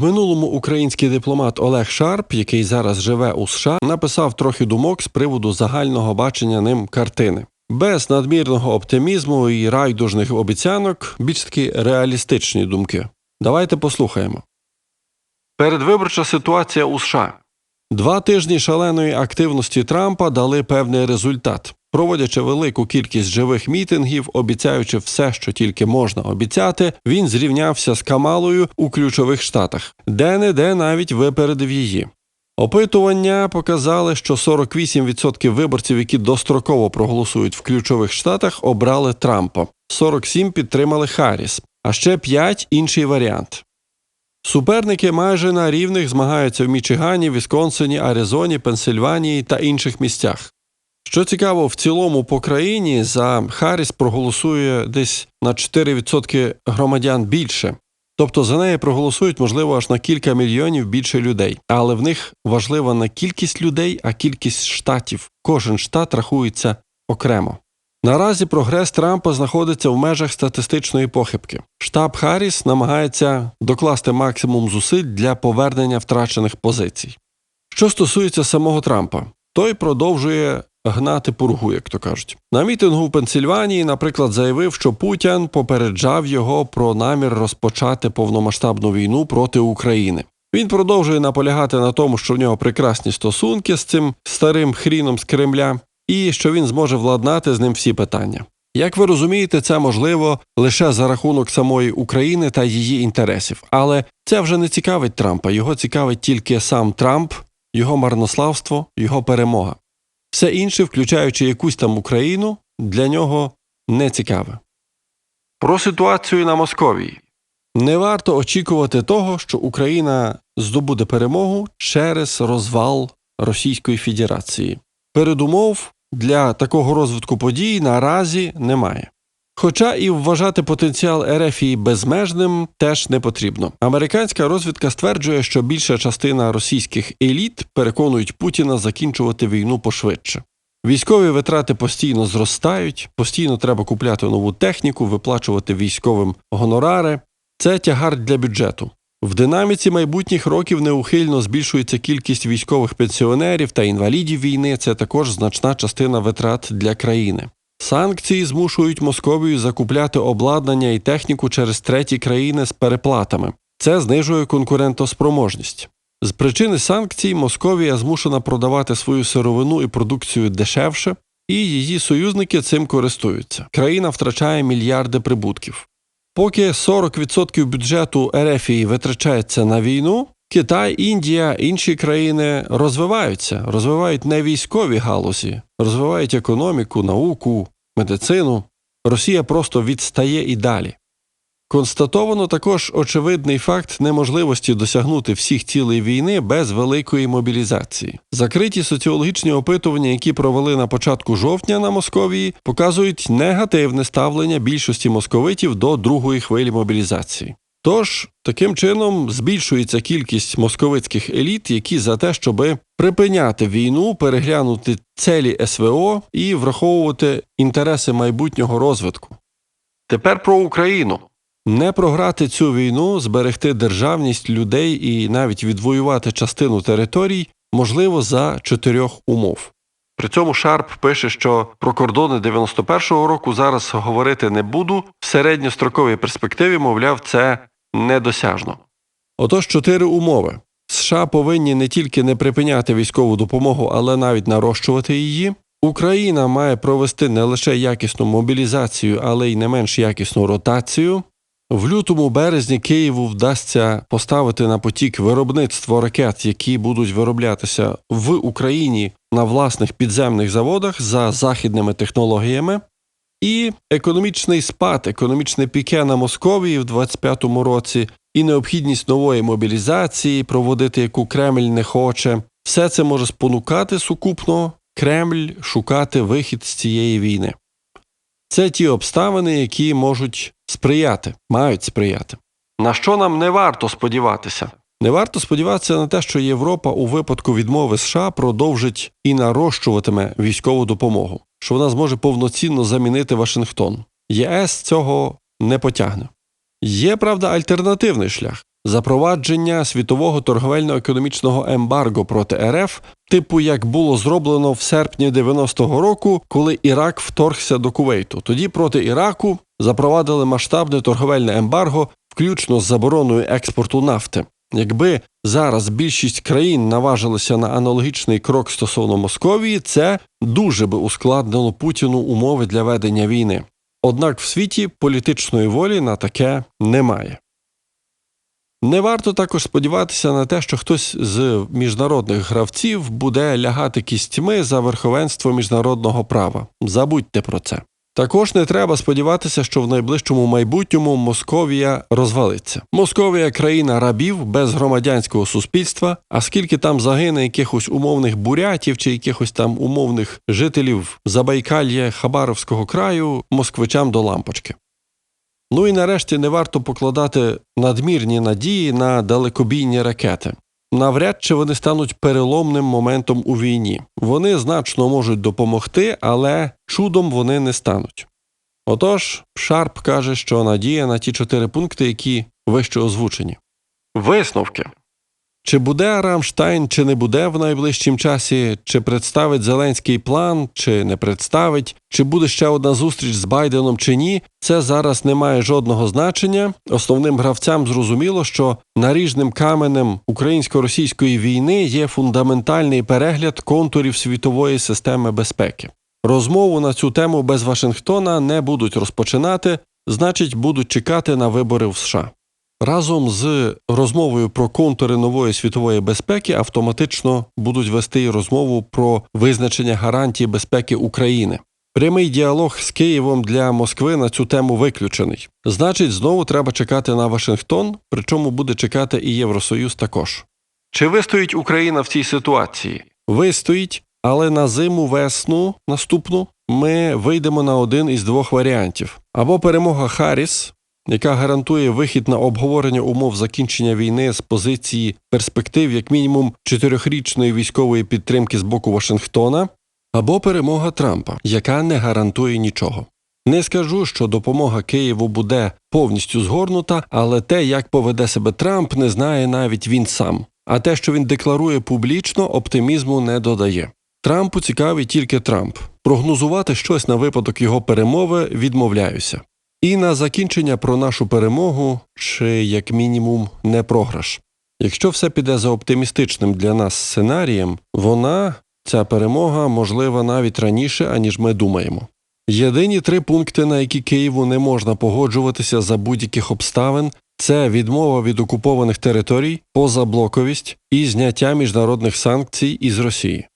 Минулому український дипломат Олег Шарп, який зараз живе у США, написав трохи думок з приводу загального бачення ним картини. Без надмірного оптимізму і райдужних обіцянок, більш таки реалістичні думки. Давайте послухаємо. Передвиборча ситуація у США. Два тижні шаленої активності Трампа дали певний результат, проводячи велику кількість живих мітингів, обіцяючи все, що тільки можна обіцяти, він зрівнявся з Камалою у ключових штатах, де не де навіть випередив її. Опитування показали, що 48% виборців, які достроково проголосують в ключових штатах, обрали Трампа, 47% підтримали Харріс, а ще 5 – інший варіант. Суперники майже на рівних змагаються в Мічигані, Вісконсині, Аризоні, Пенсильванії та інших місцях. Що цікаво, в цілому по країні за Харріс проголосує десь на 4% громадян більше. Тобто за неї проголосують, можливо, аж на кілька мільйонів більше людей. Але в них важлива не кількість людей, а кількість штатів. Кожен штат рахується окремо. Наразі прогрес Трампа знаходиться в межах статистичної похибки. Штаб Харріс намагається докласти максимум зусиль для повернення втрачених позицій. Що стосується самого Трампа, той продовжує гнати пургу, як то кажуть. На мітингу в Пенсільванії, наприклад, заявив, що Путін попереджав його про намір розпочати повномасштабну війну проти України. Він продовжує наполягати на тому, що в нього прекрасні стосунки з цим старим хріном з Кремля, і що він зможе владнати з ним всі питання. Як ви розумієте, це можливо лише за рахунок самої України та її інтересів, але це вже не цікавить Трампа. Його цікавить тільки сам Трамп, його марнославство, його перемога. Все інше, включаючи якусь там Україну, для нього не цікаве. Про ситуацію на Московії. Не варто очікувати того, що Україна здобуде перемогу через розвал Російської Федерації. Передумов для такого розвитку подій наразі немає. Хоча і вважати потенціал Ерефії безмежним теж не потрібно. Американська розвідка стверджує, що більша частина російських еліт переконують Путіна закінчувати війну пошвидше. Військові витрати постійно зростають, постійно треба купляти нову техніку, виплачувати військовим гонорари. Це тягар для бюджету. В динаміці майбутніх років неухильно збільшується кількість військових пенсіонерів та інвалідів війни. Це також значна частина витрат для країни. Санкції змушують Московію закупляти обладнання і техніку через треті країни з переплатами. Це знижує конкурентоспроможність. З причини санкцій Московія змушена продавати свою сировину і продукцію дешевше, і її союзники цим користуються. Країна втрачає мільярди прибутків. Поки 40% бюджету Ерефії витрачається на війну, Китай, Індія, інші країни розвиваються, розвивають не військові галузі, розвивають економіку, науку, медицину. Росія просто відстає і далі. Констатовано також очевидний факт неможливості досягнути всіх цілей війни без великої мобілізації. Закриті соціологічні опитування, які провели на початку жовтня на Московії, показують негативне ставлення більшості московитів до другої хвилі мобілізації. Тож таким чином збільшується кількість московицьких еліт, які за те, щоби припиняти війну, переглянути целі СВО і враховувати інтереси майбутнього розвитку. Тепер про Україну. Не програти цю війну, зберегти державність людей і навіть відвоювати частину територій можливо за чотирьох умов. При цьому Шарп пише, що про кордони 91-го року зараз говорити не буду. В середньостроковій перспективі, мовляв, це недосяжно. Отож, чотири умови. США повинні не тільки не припиняти військову допомогу, але навіть нарощувати її. Україна має провести не лише якісну мобілізацію, але й не менш якісну ротацію. В лютому березні Києву вдасться поставити на потік виробництво ракет, які будуть вироблятися в Україні на власних підземних заводах за західними технологіями. І економічний спад, економічне піке на Московії в 25-му році, і необхідність нової мобілізації, проводити яку Кремль не хоче, все це може спонукати сукупно Кремль шукати вихід з цієї війни. Це ті обставини, які можуть сприяти, мають сприяти. На що нам не варто сподіватися? Не варто сподіватися на те, що Європа у випадку відмови США продовжить і нарощуватиме військову допомогу, що вона зможе повноцінно замінити Вашингтон. ЄС цього не потягне. Є, правда, альтернативний шлях. запровадження світового торговельно-економічного ембарго проти РФ, типу як було зроблено в серпні 90-го року, коли Ірак вторгся до Кувейту. Тоді проти Іраку запровадили масштабне торговельне ембарго, включно з забороною експорту нафти. Якби зараз більшість країн наважилися на аналогічний крок стосовно Московії, це дуже би ускладнило Путіну умови для ведення війни. Однак в світі політичної волі на таке немає. Не варто також сподіватися на те, що хтось з міжнародних гравців буде лягати кістьми за верховенство міжнародного права. Забудьте про це. Також не треба сподіватися, що в найближчому майбутньому Московія розвалиться. Московія країна рабів без громадянського суспільства. А скільки там загине якихось умовних бурятів чи якихось там умовних жителів Забайкалья Хабаровського краю, москвичам до лампочки. Ну і нарешті не варто покладати надмірні надії на далекобійні ракети. Навряд чи вони стануть переломним моментом у війні. Вони значно можуть допомогти, але чудом вони не стануть. Отож, Шарп каже, що надія на ті чотири пункти, які вище озвучені. Висновки. Чи буде Рамштайн, чи не буде в найближчим часі, чи представить Зеленський план, чи не представить, чи буде ще одна зустріч з Байденом чи ні, це зараз не має жодного значення. Основним гравцям зрозуміло, що наріжним каменем українсько-російської війни є фундаментальний перегляд контурів світової системи безпеки. Розмову на цю тему без Вашингтона не будуть розпочинати, значить, будуть чекати на вибори в США. Разом з розмовою про контури нової світової безпеки автоматично будуть вести розмову про визначення гарантій безпеки України. Прямий діалог з Києвом для Москви на цю тему виключений. Значить, знову треба чекати на Вашингтон, причому буде чекати і Євросоюз також. Чи вистоїть Україна в цій ситуації? Вистоїть, але на зиму весну наступну ми вийдемо на один із двох варіантів: або перемога Харріс, яка гарантує вихід на обговорення умов закінчення війни з позиції перспектив, як мінімум, чотирьохрічної військової підтримки з боку Вашингтона, або перемога Трампа, яка не гарантує нічого. Не скажу, що допомога Києву буде повністю згорнута, але те, як поведе себе Трамп, не знає навіть він сам. А те, що він декларує публічно, оптимізму не додає. Трампу цікавий тільки Трамп. Прогнозувати щось на випадок його перемови відмовляюся. І на закінчення про нашу перемогу, чи як мінімум не програш. Якщо все піде за оптимістичним для нас сценарієм, вона, ця перемога, можлива навіть раніше, аніж ми думаємо. Єдині три пункти, на які Києву не можна погоджуватися за будь-яких обставин, це відмова від окупованих територій, позаблоковість і зняття міжнародних санкцій із Росії.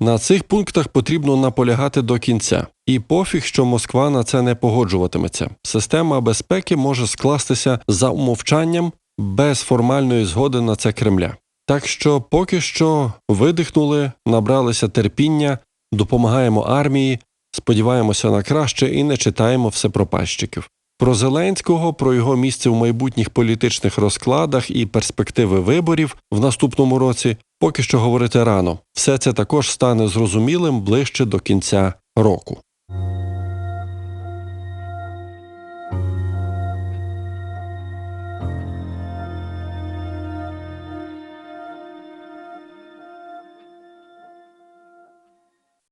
На цих пунктах потрібно наполягати до кінця, і пофіг, що Москва на це не погоджуватиметься. Система безпеки може скластися за умовчанням без формальної згоди на це Кремля. Так що поки що видихнули, набралися терпіння, допомагаємо армії, сподіваємося на краще і не читаємо всепропащиків. Про Зеленського, про його місце в майбутніх політичних розкладах і перспективи виборів в наступному році поки що говорити рано. Все це також стане зрозумілим ближче до кінця року.